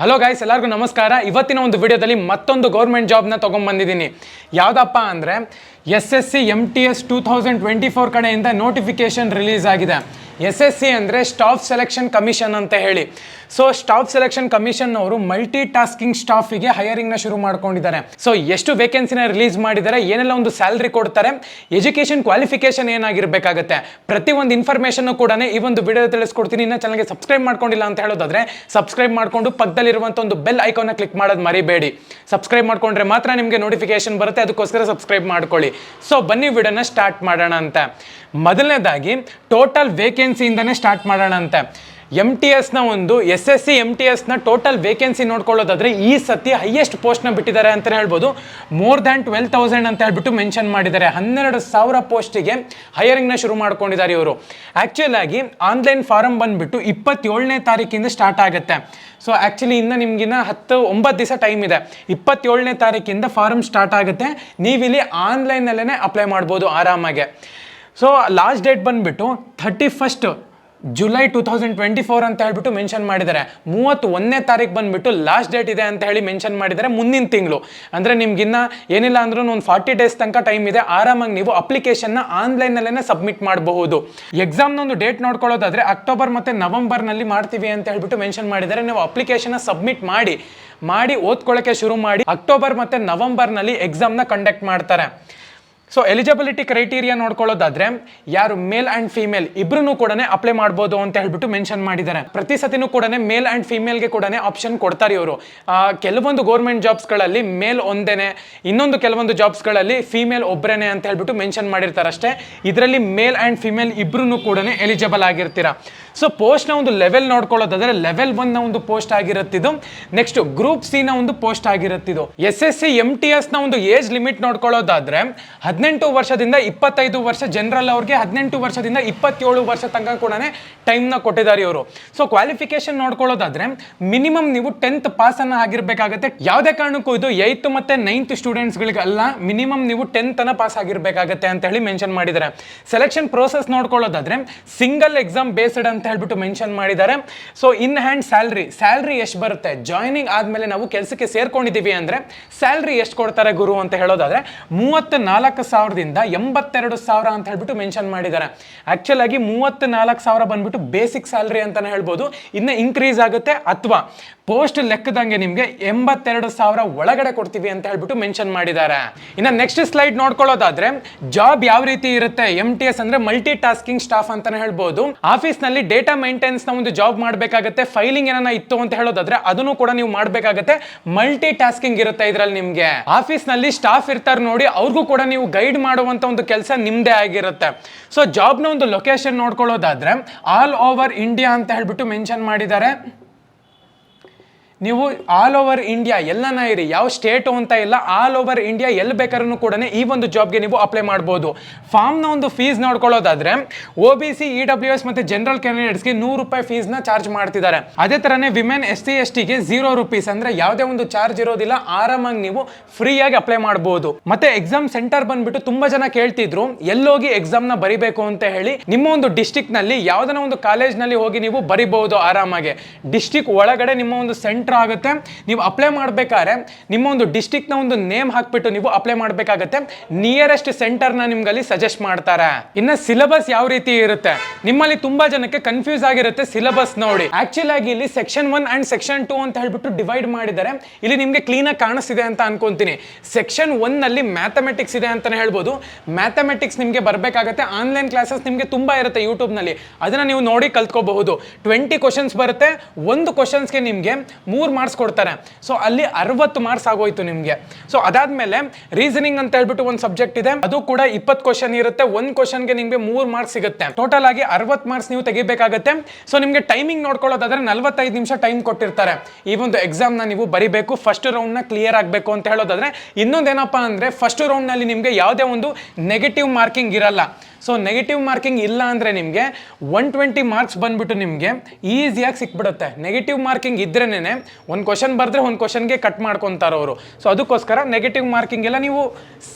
Hello guys ಎಲ್ಲರಿಗೂ ನಮಸ್ಕಾರ. ಇವತ್ತಿನ ಒಂದು ವಿಡಿಯೋದಲ್ಲಿ ಮತ್ತೊಂದು ಗೌರ್ಮೆಂಟ್ ಜಾಬ್ನ ತೊಗೊಂಬಂದಿದ್ದೀನಿ ಯಾವುದಪ್ಪ ಅಂದರೆ S S C M T S two thousand twenty four ಕಡೆಯಿಂದ ನೋಟಿಫಿಕೇಶನ್ ರಿಲೀಸ್ ಆಗಿದೆ. ಎಸ್ ಎಸ್ ಸಿ ಅಂದರೆ ಸ್ಟಾಫ್ ಸೆಲೆಕ್ಷನ್ ಕಮಿಷನ್ ಅಂತ ಹೇಳಿ. ಸೊ ಸ್ಟಾಫ್ ಸೆಲೆಕ್ಷನ್ ಕಮಿಷನ್ ಅವರು ಮಲ್ಟಿ ಟಾಸ್ಕಿಂಗ್ ಸ್ಟಾಫಿಗೆ ಹೈಯರಿಂಗ್ನ ಶುರು ಮಾಡ್ಕೊಂಡಿದ್ದಾರೆ. ಸೊ ಎಷ್ಟು ವೇಕೆನ್ಸಿನ ರಿಲೀಸ್ ಮಾಡಿದ್ದಾರೆ, ಏನೆಲ್ಲ ಒಂದು ಸ್ಯಾಲ್ರಿ ಕೊಡ್ತಾರೆ ಎಜುಕೇಷನ್ ಕ್ವಾಲಿಫಿಕೇಶನ್ ಪ್ರತಿ ಒಂದು ಇನ್ಫಾರ್ಮೇಷನ್ ಕೂಡ ಈ ಒಂದು ವಿಡಿಯೋ ತಿಳಿಸ್ಕೊಡ್ತೀನಿ. ಇನ್ನೂ ಚಾನಲ್ಗೆ ಸಬ್ಸ್ಕ್ರೈಬ್ ಮಾಡ್ಕೊಂಡಿಲ್ಲ ಅಂತ ಹೇಳೋದಾದ್ರೆ ಸಬ್ಸ್ಕ್ರೈಬ್ ಮಾಡ್ಕೊಂಡು ಪಕ್ಕದಲ್ಲಿರುವಂಥ ಒಂದು ಬೆಲ್ ಐಕಾನ್ನ ಕ್ಲಿಕ್ ಮಾಡೋದು ಮರಿಬೇಡಿ. ಸಬ್ಸ್ಕ್ರೈಬ್ ಮಾಡ್ಕೊಂಡ್ರೆ ಮಾತ್ರ ನಿಮಗೆ ನೋಟಿಫಿಕೇಶನ್ ಬರುತ್ತೆ, ಅದಕ್ಕೋಸ್ಕರ ಸಬ್ಸ್ಕ್ರೈಬ್ ಮಾಡ್ಕೊಳ್ಳಿ. ಸೊ ಬನ್ನಿ ವಿಡಿಯೋನ ಸ್ಟಾರ್ಟ್ ಮಾಡೋಣ ಅಂತ ಮೊದಲನೇದಾಗಿ ಟೋಟಲ್ ವೇಕೆನ್ಸಿಯಿಂದನೇ ಸ್ಟಾರ್ಟ್ ಮಾಡೋಣ ಅಂತೆ ಎಂ ಟಿ ಎಸ್ನ ಒಂದು S S C M T ಎಸ್ನ ಟೋಟಲ್ ವೇಕೆನ್ಸಿ ನೋಡ್ಕೊಳ್ಳೋದಾದ್ರೆ ಈ ಸತಿ ಹೈಯೆಸ್ಟ್ ಪೋಸ್ಟ್ನ ಬಿಟ್ಟಿದ್ದಾರೆ ಅಂತಲೇ ಹೇಳ್ಬೋದು. ಮೋರ್ ದ್ಯಾನ್ ಟ್ವೆಲ್ ತೌಸಂಡ್ ಅಂತ ಹೇಳ್ಬಿಟ್ಟು ಮೆನ್ಷನ್ ಮಾಡಿದ್ದಾರೆ. ಹನ್ನೆರಡು ಸಾವಿರ ಪೋಸ್ಟಿಗೆ ಹೈಯರಿಂಗ್ನ ಶುರು ಮಾಡ್ಕೊಂಡಿದ್ದಾರೆ ಇವರು. ಆ್ಯಕ್ಚುಲಾಗಿ ಆನ್ಲೈನ್ ಫಾರಂ ಬಂದ್ಬಿಟ್ಟು ಇಪ್ಪತ್ತೇಳನೇ ತಾರೀಕಿಂದ ಸ್ಟಾರ್ಟ್ ಆಗುತ್ತೆ. ಸೊ ಆ್ಯಕ್ಚುಲಿ ಇನ್ನು ನಿಮ್ಗಿನ್ನ ಹತ್ತು, ಒಂಬತ್ತು ದಿವಸ ಟೈಮ್ ಇದೆ. ಇಪ್ಪತ್ತೇಳನೇ ತಾರೀಕಿಂದ ಫಾರಂ ಸ್ಟಾರ್ಟ್ ಆಗುತ್ತೆ. ನೀವಿಲ್ಲಿ ಆನ್ಲೈನಲ್ಲೇ ಅಪ್ಲೈ ಮಾಡ್ಬೋದು ಆರಾಮಾಗೆ. ಸೊ ಲಾಸ್ಟ್ ಡೇಟ್ ಬಂದುಬಿಟ್ಟು thirty first July two thousand twenty four ಅಂತ ಹೇಳ್ಬಿಟ್ಟು ಮೆನ್ಷನ್ ಮಾಡಿದ್ದಾರೆ. ಮೂವತ್ತು ಒಂದನೇ ತಾರೀಕು ಬಂದುಬಿಟ್ಟು ಲಾಸ್ಟ್ ಡೇಟ್ ಇದೆ ಅಂತ ಹೇಳಿ ಮೆನ್ಷನ್ ಮಾಡಿದ್ದಾರೆ ಮುಂದಿನ ತಿಂಗಳು. ಅಂದರೆ ನಿಮ್ಗಿನ್ನ ಏನಿಲ್ಲ ಅಂದ್ರೂ ಒಂದು ಫಾರ್ಟಿ ಡೇಸ್ ತನಕ ಟೈಮ್ ಇದೆ. ಆರಾಮಾಗಿ ನೀವು ಅಪ್ಲಿಕೇಶನ್ನ ಆನ್ಲೈನಲ್ಲೇ ಸಬ್ಮಿಟ್ ಮಾಡಬಹುದು. ಎಕ್ಸಾಮ್ನ ಒಂದು ಡೇಟ್ ನೋಡ್ಕೊಳ್ಳೋದಾದರೆ ಅಕ್ಟೋಬರ್ ಮತ್ತು ನವಂಬರ್ನಲ್ಲಿ ಮಾಡ್ತೀವಿ ಅಂತ ಹೇಳ್ಬಿಟ್ಟು ಮೆನ್ಷನ್ ಮಾಡಿದ್ದಾರೆ. ನೀವು ಅಪ್ಲಿಕೇಶನ್ನ ಸಬ್ಮಿಟ್ ಮಾಡಿ ಮಾಡಿ ಓದ್ಕೊಳ್ಳೋಕ್ಕೆ ಶುರು ಮಾಡಿ ಅಕ್ಟೋಬರ್ ಮತ್ತು ನವಂಬರ್ನಲ್ಲಿ ಎಕ್ಸಾಮ್ನ ಕಂಡಕ್ಟ್ ಮಾಡ್ತಾರೆ. ಸೊ ಎಲಿಜಿಬಿಲಿಟಿ ಕ್ರೈಟೀರಿಯಾ ನೋಡ್ಕೊಳ್ಳೋದಾದ್ರೆ, ಯಾರು ಮೇಲ್ ಅಂಡ್ ಫೀಮೇಲ್ ಇಬ್ರು ಕೂಡ ಅಪ್ಲೈ ಮಾಡ್ಬೋದು ಅಂತ ಹೇಳ್ಬಿಟ್ಟು ಮೆನ್ಷನ್ ಮಾಡಿದ್ದಾರೆ. ಪ್ರತಿ ಸತಿನೂ ಕೂಡ ಮೇಲ್ ಅಂಡ್ ಫೀಮೇಲ್ಗೆ ಕೂಡ ಆಪ್ಷನ್ ಕೊಡ್ತಾರೆ ಇವರು. ಕೆಲವೊಂದು ಗೌರ್ಮೆಂಟ್ ಜಾಬ್ಸ್ಗಳಲ್ಲಿ ಮೇಲ್ ಒಂದೇನೆ, ಇನ್ನೊಂದು ಕೆಲವೊಂದು ಜಾಬ್ಸ್ಗಳಲ್ಲಿ ಫೀಮೇಲ್ ಒಬ್ಬರೇನೆ ಅಂತ ಹೇಳ್ಬಿಟ್ಟು ಮೆನ್ಷನ್ ಮಾಡಿರ್ತಾರೆ ಅಷ್ಟೇ ಇದರಲ್ಲಿ ಮೇಲ್ ಅಂಡ್ ಫೀಮೇಲ್ ಇಬ್ರು ಕೂಡ ಎಲಿಜಿಬಲ್ ಆಗಿರ್ತೀರಾ. ಸೊ ಪೋಸ್ಟ್ನ ಒಂದು ಲೆವೆಲ್ ನೋಡ್ಕೊಳ್ಳೋದಾದ್ರೆ ಲೆವೆಲ್ನ ಒಂದು ಪೋಸ್ಟ್ ಆಗಿರುತ್ತಿದ್ದು ನೆಕ್ಸ್ಟ್ ಗ್ರೂಪ್ ಸಿ ನ ಒಂದು post ಆಗಿರುತ್ತಿದ್ದು. S S C M T ಎಸ್ನ ಒಂದು ಏಜ್ ಲಿಮಿಟ್ ನೋಡ್ಕೊಳ್ಳೋದಾದ್ರೆ, ಹದಿನೆಂಟು ವರ್ಷದಿಂದ ಇಪ್ಪತ್ತೈದು ವರ್ಷ ಜನರಲ್ ಅವ್ರಿಗೆ, ಹದಿನೆಂಟು ವರ್ಷದಿಂದ ಇಪ್ಪತ್ತೇಳು ವರ್ಷ ತನಕ ಕೂಡ ಟೈಮ್ನ ಕೊಟ್ಟಿದ್ದಾರೆ ಇವರು. ಸೊ ಕ್ವಾಲಿಫಿಕೇಶನ್ ನೋಡ್ಕೊಳ್ಳೋದಾದ್ರೆ ಮಿನಿಮಮ್ ನೀವು ಟೆಂತ್ ಪಾಸ್ ಅನ್ನ ಆಗಿರ್ಬೇಕಾಗತ್ತೆ. ಯಾವುದೇ ಕಾರಣಕ್ಕೂ ಇದು ಏಯ್ತ್ ಮತ್ತೆ ನೈನ್ತ್ ಸ್ಟೂಡೆಂಟ್ಸ್ಗಳಿಗಲ್ಲ ಮಿನಿಮಮ್ ನೀವು ಟೆಂತ್ ಅನ್ನ ಪಾಸ್ ಆಗಿರ್ಬೇಕಾಗತ್ತೆ ಅಂತ ಹೇಳಿ ಮೆನ್ಷನ್ ಮಾಡಿದ್ದಾರೆ. ಸೆಲೆಕ್ಷನ್ ಪ್ರೋಸೆಸ್ ನೋಡ್ಕೊಳ್ಳೋದಾದ್ರೆ ಸಿಂಗಲ್ ಎಕ್ಸಾಮ್ ಬೇಸ್ಡ್ ಅಂತ ಹೇಳ್ಬಿಟ್ಟು ಮೆನ್ಷನ್ ಮಾಡಿದ್ದಾರೆ. So in hand salary salary ಎಷ್ಟು ಬರುತ್ತೆ? ಜಾಯ್ನಿಂಗ್ ಆದ್ಮೇಲೆ ನಾವು ಕೆಲಸಕ್ಕೆ ಸೇರ್ಕೊಂಡಿದ್ದೀವಿ ಅಂದ್ರೆ ಸ್ಯಾಲ್ರಿ ಎಷ್ಟು ಕೊಡ್ತಾರೆ ಗುರು ಅಂತ ಹೇಳೋದಾದ್ರೆ ಮೂವತ್ತ ನಾಲ್ಕು ಸಾವಿರದಿಂದ ಎಂಬತ್ತೆರಡು ಸಾವಿರ ಅಂತ ಹೇಳ್ಬಿಟ್ಟು ಮೆನ್ಷನ್ ಮಾಡಿದ್ದಾರೆ. ಆಕ್ಚುಲ್ ಆಗಿ ಮೂವತ್ತ ನಾಲ್ಕು ಸಾವಿರ ಬಂದ್ಬಿಟ್ಟು ಬೇಸಿಕ್ ಸ್ಯಾಲ್ರಿ ಅಂತಾನೆ ಹೇಳ್ಬೋದು. ಇನ್ನು ಇನ್ಕ್ರೀಸ್ ಆಗುತ್ತೆ ಅಥವಾ ಪೋಸ್ಟ್ ಲೆಕ್ಕದಂಗೆ ನಿಮಗೆ ಎಂಬತ್ತೆರಡು ಸಾವಿರ ಒಳಗಡೆ ಕೊಡ್ತೀವಿ ಅಂತ ಹೇಳ್ಬಿಟ್ಟು ಮೆನ್ಷನ್ ಮಾಡಿದ್ದಾರೆ. ಇನ್ನು ನೆಕ್ಸ್ಟ್ ಸ್ಲೈಡ್ ನೋಡ್ಕೊಳ್ಳೋದಾದ್ರೆ ಜಾಬ್ ಯಾವ ರೀತಿ ಇರುತ್ತೆ? ಎಂ ಟಿ ಎಸ್ ಅಂದ್ರೆ ಮಲ್ಟಿ ಟಾಸ್ಕಿಂಗ್ ಸ್ಟಾಫ್ ಅಂತಾನೆ ಹೇಳ್ಬೋದು. ಆಫೀಸ್ನಲ್ಲಿ ಡೇಟಾ ಮೇಂಟೆನ್ಸ್ನ ಒಂದು ಜಾಬ್ ಮಾಡಬೇಕಾಗತ್ತೆ ಫೈಲಿಂಗ್ ಏನನ್ನ ಇತ್ತು ಅಂತ ಹೇಳೋದಾದ್ರೆ ಅದನ್ನು ಕೂಡ ನೀವು ಮಾಡಬೇಕಾಗತ್ತೆ. ಮಲ್ಟಿ ಟಾಸ್ಕಿಂಗ್ ಇರುತ್ತೆ ಇದರಲ್ಲಿ ನಿಮಗೆ. ಆಫೀಸ್ನಲ್ಲಿ ಸ್ಟಾಫ್ ಇರ್ತಾರೆ ನೋಡಿ, ಅವ್ರಿಗೂ ಕೂಡ ನೀವು ಗೈಡ್ ಮಾಡುವಂತ ಒಂದು ಕೆಲಸ ನಿಮ್ಮದೇ ಆಗಿರುತ್ತೆ. ಸೊ ಜಾಬ್ನ ಒಂದು ಲೊಕೇಶನ್ ನೋಡ್ಕೊಳ್ಳೋದಾದ್ರೆ ಆಲ್ ಓವರ್ ಇಂಡಿಯಾ ಅಂತ ಹೇಳ್ಬಿಟ್ಟು ಮೆನ್ಷನ್ ಮಾಡಿದ್ದಾರೆ. ನೀವು ಆಲ್ ಓವರ್ ಇಂಡಿಯಾ ಎಲ್ಲನ ಇರಿ, ಯಾವ ಸ್ಟೇಟು ಅಂತ ಇಲ್ಲ ಆಲ್ ಓವರ್ ಇಂಡಿಯಾ ಎಲ್ಲಿ ಬೇಕಾದ್ರೂ ಕೂಡ ಈ ಒಂದು ಜಾಬ್ಗೆ ನೀವು ಅಪ್ಲೈ ಮಾಡ್ಬೋದು. ಫಾರ್ಮ್ನ ಒಂದು fees ನೋಡ್ಕೊಳ್ಳೋದಾದ್ರೆ O B C E W S ಮತ್ತು ಜನರಲ್ ಕ್ಯಾಂಡಿಡೇಟ್ಸ್ಗೆ ನೂರು ರೂಪಾಯಿ ಫೀಸ್ನ ಚಾರ್ಜ್ ಮಾಡ್ತಿದ್ದಾರೆ. ಅದೇ ಥರನೇ ವಿಮೆನ್ ಎಸ್ ಸಿ ಎಸ್ ಟಿಗೆ ಝೀರೋ ರುಪೀಸ್ ಅಂದರೆ ಯಾವುದೇ ಒಂದು ಚಾರ್ಜ್ ಇರೋದಿಲ್ಲ, ಆರಾಮಾಗಿ ನೀವು ಫ್ರೀಯಾಗಿ ಅಪ್ಲೈ ಮಾಡ್ಬೋದು. ಮತ್ತೆ ಎಕ್ಸಾಮ್ ಸೆಂಟರ್ ಬಂದ್ಬಿಟ್ಟು ತುಂಬಾ ಜನ ಕೇಳ್ತಿದ್ರು, ಎಲ್ಲೋಗಿ ಎಕ್ಸಾಮ್ನ ಬರಿಬೇಕು ಅಂತ ಹೇಳಿ, ನಿಮ್ಮ ಒಂದು ಡಿಸ್ಟಿಕ್ನಲ್ಲಿ ನಲ್ಲಿ, ಯಾವ್ದನ ಒಂದು ಕಾಲೇಜ್ನಲ್ಲಿ ಹೋಗಿ ನೀವು ಬರಿಬಹುದು ಆರಾಮಾಗಿ. ಡಿಸ್ಟಿಕ್ ಒಳಗಡೆ ನಿಮ್ಮ ಒಂದು ಸೆಂಟರ್ ಆಗುತ್ತೆ. ನೀವು ಅಪ್ಲೈ ಮಾಡಬೇಕಾದ್ರೆ ನಿಮ್ಮ ಒಂದು ಡಿಸ್ಟಿಕ್ನ ಒಂದು ನೇಮ್ ಹಾಕ್ಬಿಟ್ಟು ನೀವು ಅಪ್ಲೈ ಮಾಡಬೇಕಾಗತ್ತೆ. ನಿಯರೆಸ್ಟ್ ಸೆಂಟರ್ನ ನಿಮ್ಗಲ್ಲಿ ಸಜೆಸ್ಟ್ ಮಾಡ್ತಾರೆ. ಇನ್ನ ಸಿಲೆಬಸ್ ಯಾವ ರೀತಿ ಇರುತ್ತೆ? ನಿಮ್ಮಲ್ಲಿ ತುಂಬಾ ಜನಕ್ಕೆ ಕನ್ಫ್ಯೂಸ್ ಆಗಿರುತ್ತೆ ಸಿಲೆಬಸ್ ನೋಡಿ. ಆಕ್ಚುಲ್ ಆಗಿ ಇಲ್ಲಿ section one and section two ಅಂತ ಹೇಳ್ಬಿಟ್ಟು ಡಿವೈಡ್ ಮಾಡಿದ್ದಾರೆ. ಇಲ್ಲಿ ನಿಮ್ಗೆ ಕ್ಲೀನ್ ಆಗಿ ಕಾಣಿಸ್ತಿದೆ ಅಂತ ಅನ್ಕೊಂತೀನಿ. ಸೆಕ್ಷನ್ ಒನ್ನಲ್ಲಿ ಮ್ಯಾಥಮೆಟಿಕ್ಸ್ ಇದೆ ಅಂತಾನೆ ಹೇಳ್ಬೋದು. ಮ್ಯಾಥಮೆಟಿಕ್ಸ್ ನಿಮಗೆ ಬರಬೇಕಾಗತ್ತೆ. ಆನ್ಲೈನ್ ಕ್ಲಾಸಸ್ ನಿಮಗೆ ತುಂಬಾ ಇರುತ್ತೆ ಯೂಟ್ಯೂಬ್ನಲ್ಲಿ ಅದನ್ನ ನೀವು ನೋಡಿ ಕಲ್ತ್ಕೋಬಹುದು. ಟ್ವೆಂಟಿ ಕ್ವಶನ್ಸ್ ಬರುತ್ತೆ. ಒಂದು ಕ್ವಶನ್ಸ್ಗೆ ನಿಮಗೆ ಮಾರ್ಕ್ಸ್ ಕೊಡ್ತಾರೆ. ಸೊ ಅಲ್ಲಿ ಅರವತ್ತು ಮಾರ್ಕ್ಸ್ ಆಗೋಯ್ತು ನಿಮಗೆ. ಸೊ ಅದಾದ್ಮೇಲೆ ರೀಸನಿಂಗ್ ಅಂತ ಹೇಳ್ಬಿಟ್ಟು ಒಂದು ಸಬ್ಜೆಕ್ಟ್ ಇದೆ. ಅದು ಕೂಡ ಇಪ್ಪತ್ತು ಕ್ವಶನ್ ಇರುತ್ತೆ. ಒಂದು ಕ್ವಶನ್ಗೆ ನಿಮಗೆ ಮೂರು ಮಾರ್ಕ್ಸ್ ಸಿಗುತ್ತೆ. ಟೋಟಲ್ ಆಗಿ ಅರವತ್ತು ಮಾರ್ಕ್ಸ್ ನೀವು ತೆಗಿಬೇಕಾಗುತ್ತೆ. ಸೊ ನಿಮಗೆ ಟೈಮಿಂಗ್ ನೋಡ್ಕೊಳ್ಳೋದಾದ್ರೆ ನಲವತ್ತೈದು ನಿಮಿಷ ಟೈಮ್ ಕೊಟ್ಟಿರ್ತಾರೆ. ಈ ಒಂದು ಎಕ್ಸಾಮ್ನ ನೀವು ಬರಿಬೇಕು. ಫಸ್ಟ್ ರೌಂಡ್ನ ಕ್ಲಿಯರ್ ಆಗಬೇಕು ಅಂತ ಹೇಳೋದಾದ್ರೆ ಇನ್ನೊಂದೇನಪ್ಪ ಅಂದರೆ ಫಸ್ಟ್ ರೌಂಡ್ನಲ್ಲಿ ನಿಮಗೆ ಯಾವುದೇ ಒಂದು ನೆಗೆಟಿವ್ ಮಾರ್ಕಿಂಗ್ ಇರಲ್ಲ. ಸೊ ನೆಗೆಟಿವ್ ಮಾರ್ಕಿಂಗ್ ಇಲ್ಲ ಅಂದರೆ ನಿಮಗೆ ಒನ್ ಟ್ವೆಂಟಿ ಮಾರ್ಕ್ಸ್ ಬಂದ್ಬಿಟ್ಟು ನಿಮಗೆ ಈಸಿಯಾಗಿ ಸಿಕ್ಬಿಡುತ್ತೆ ನೆಗೆಟಿವ್ ಮಾರ್ಕಿಂಗ್ ಇದ್ರೇನೆ ಒಂದು ಕ್ವಶನ್ ಬರೆದ್ರೆ ಒಂದು ಕ್ವಶನ್ಗೆ ಕಟ್ ಮಾಡ್ಕೊತಾರೆ ಅವರು ಸೊ ಅದಕ್ಕೋಸ್ಕರ ನೆಗೆಟಿವ್ ಮಾರ್ಕಿಂಗ್ ಎಲ್ಲ ನೀವು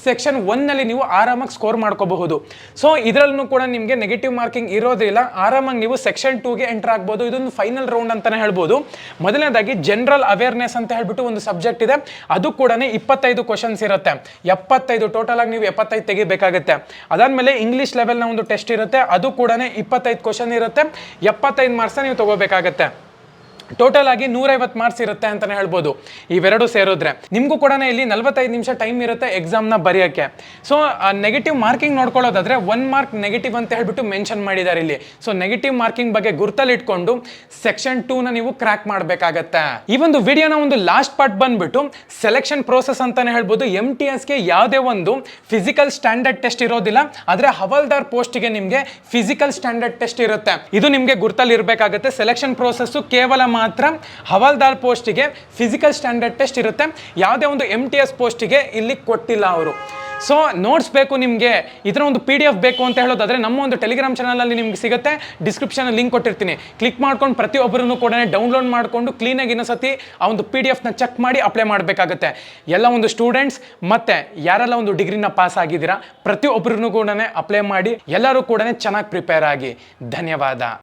ಸೆಕ್ಷನ್ ಒನ್ನಲ್ಲಿ ನೀವು ಆರಾಮಾಗಿ ಸ್ಕೋರ್ ಮಾಡ್ಕೋಬಹುದು ಸೊ ಇದರಲ್ಲೂ ಕೂಡ ನಿಮಗೆ ನೆಗೆಟಿವ್ ಮಾರ್ಕಿಂಗ್ ಇರೋದಿಲ್ಲ ಆರಾಮಾಗಿ ನೀವು ಸೆಕ್ಷನ್ ಟೂಗೆ ಎಂಟರ್ ಆಗ್ಬೋದು ಇದೊಂದು ಫೈನಲ್ ರೌಂಡ್ ಅಂತಲೇ ಹೇಳ್ಬೋದು ಮೊದಲನೇದಾಗಿ ಜನರಲ್ ಅವೇರ್ನೆಸ್ ಅಂತ ಹೇಳ್ಬಿಟ್ಟು ಒಂದು ಸಬ್ಜೆಕ್ಟ್ ಇದೆ ಅದು ಕೂಡ ಇಪ್ಪತ್ತೈದು ಕ್ವಶನ್ಸ್ ಇರುತ್ತೆ ಎಪ್ಪತ್ತೈದು ಟೋಟಲ್ ಆಗಿ ನೀವು ಎಪ್ಪತ್ತೈದು ತೆಗಿಬೇಕಾಗುತ್ತೆ ಅದಾದಮೇಲೆ ಇಂಗ್ಲಿಷ್ ಲೆವೆಲ್ನ ಒಂದು ಟೆಸ್ಟ್ ಇರುತ್ತೆ. ಅದು ಕೂಡ ಇಪ್ಪತ್ತೈದು ಕ್ವಶನ್ ಇರುತ್ತೆ. ಎಪ್ಪತ್ತೈದು ಮಾರ್ಕ್ಸ್ನ ನೀವು ತಗೋಬೇಕಾಗತ್ತೆ. ಟೋಟಲ್ ಆಗಿ ನೂರೈವತ್ತು ಮಾರ್ಕ್ಸ್ ಇರುತ್ತೆ ಅಂತಾನೆ ಹೇಳ್ಬೋದು. ಇವೆರಡು ಸೇರಿದ್ರೆ. ನಿಮಗೂ ಕೂಡ ಇಲ್ಲಿ ನಲವತ್ತೈದು ನಿಮಿಷ ಟೈಮ್ ಇರುತ್ತೆ ಎಕ್ಸಾಮ್ನ ಬರೆಯೋಕ್ಕೆ. ಸೊ ನೆಗೆಟಿವ್ ಮಾರ್ಕಿಂಗ್ ನೋಡ್ಕೊಳ್ಳೋದಾದ್ರೆ ಒನ್ ಮಾರ್ಕ್ ನೆಗೆಟಿವ್ ಅಂತ ಹೇಳ್ಬಿಟ್ಟು ಮೆನ್ಷನ್ ಮಾಡಿದ್ದಾರೆ ಇಲ್ಲಿ. ಸೊ ನೆಗೆಟಿವ್ ಮಾರ್ಕಿಂಗ್ ಬಗ್ಗೆ ಗುರ್ತಲ್ಲಿ ಇಟ್ಕೊಂಡು ಸೆಕ್ಷನ್ ಟೂನ ನೀವು ಕ್ರ್ಯಾಕ್ ಮಾಡಬೇಕಾಗತ್ತೆ. ಈ ಒಂದು ವಿಡಿಯೋನ ಒಂದು ಲಾಸ್ಟ್ ಪಾರ್ಟ್ ಬಂದ್ಬಿಟ್ಟು ಸೆಲೆಕ್ಷನ್ ಪ್ರೋಸೆಸ್ ಅಂತಾನೆ ಹೇಳ್ಬೋದು. ಎಂ ಟಿ ಎಸ್ಗೆ ಯಾವುದೇ ಒಂದು ಫಿಸಿಕಲ್ ಸ್ಟ್ಯಾಂಡರ್ಡ್ ಟೆಸ್ಟ್ ಇರೋದಿಲ್ಲ. ಆದರೆ ಹವಾಲ್ದಾರ್ ಪೋಸ್ಟ್ಗೆ ನಿಮಗೆ ಫಿಸಿಕಲ್ ಸ್ಟ್ಯಾಂಡರ್ಡ್ ಟೆಸ್ಟ್ ಇರುತ್ತೆ. ಇದು ನಿಮಗೆ ಗುರ್ತಲ್ಲಿ ಇರಬೇಕಾಗುತ್ತೆ ಸೆಲೆಕ್ಷನ್ ಪ್ರೋಸೆಸ್ಸು ಕೇವಲ ಮಾತ್ರ ಹವಾಲ್ದಾರ್ ಪೋಸ್ಟಿಗೆ ಫಿಸಿಕಲ್ ಸ್ಟ್ಯಾಂಡರ್ಡ್ ಟೆಸ್ಟ್ ಇರುತ್ತೆ. ಯಾವುದೇ ಒಂದು ಎಂ ಟಿ ಎಸ್ ಪೋಸ್ಟಿಗೆ ಇಲ್ಲಿ ಕೊಟ್ಟಿಲ್ಲ ಅವರು. ಸೊ ನೋಟ್ಸ್ ಬೇಕು ನಿಮಗೆ. ಇದರ ಒಂದು ಪಿ ಡಿ ಎಫ್ ಬೇಕು ಅಂತ ಹೇಳೋದಾದರೆ ನಮ್ಮ ಒಂದು ಟೆಲಿಗ್ರಾಮ್ ಚಾನಲಲ್ಲಿ ನಿಮ್ಗೆ ಸಿಗುತ್ತೆ. ಡಿಸ್ಕ್ರಿಪ್ಷನ್ ಲಿಂಕ್ ಕೊಟ್ಟಿರ್ತೀನಿ. ಕ್ಲಿಕ್ ಮಾಡ್ಕೊಂಡು ಪ್ರತಿಯೊಬ್ಬರನ್ನು ಕೂಡ ಡೌನ್ಲೋಡ್ ಮಾಡಿಕೊಂಡು ಕ್ಲೀನಾಗಿ ಇನ್ನೊಂದ್ಸತಿ ಆ ಒಂದು ಪಿ ಡಿ ಎಫ್ನ ಚೆಕ್ ಮಾಡಿ ಅಪ್ಲೈ ಮಾಡಬೇಕಾಗುತ್ತೆ. ಎಲ್ಲ ಒಂದು ಸ್ಟೂಡೆಂಟ್ಸ್ ಮತ್ತೆ ಯಾರೆಲ್ಲ ಒಂದು ಡಿಗ್ರಿನ ಪಾಸ್ ಆಗಿದ್ದೀರಾ, ಪ್ರತಿಯೊಬ್ಬರನ್ನು ಕೂಡ ಅಪ್ಲೈ ಮಾಡಿ ಎಲ್ಲರೂ ಕೂಡ ಚೆನ್ನಾಗಿ ಪ್ರಿಪೇರ್ ಆಗಿ. ಧನ್ಯವಾದ.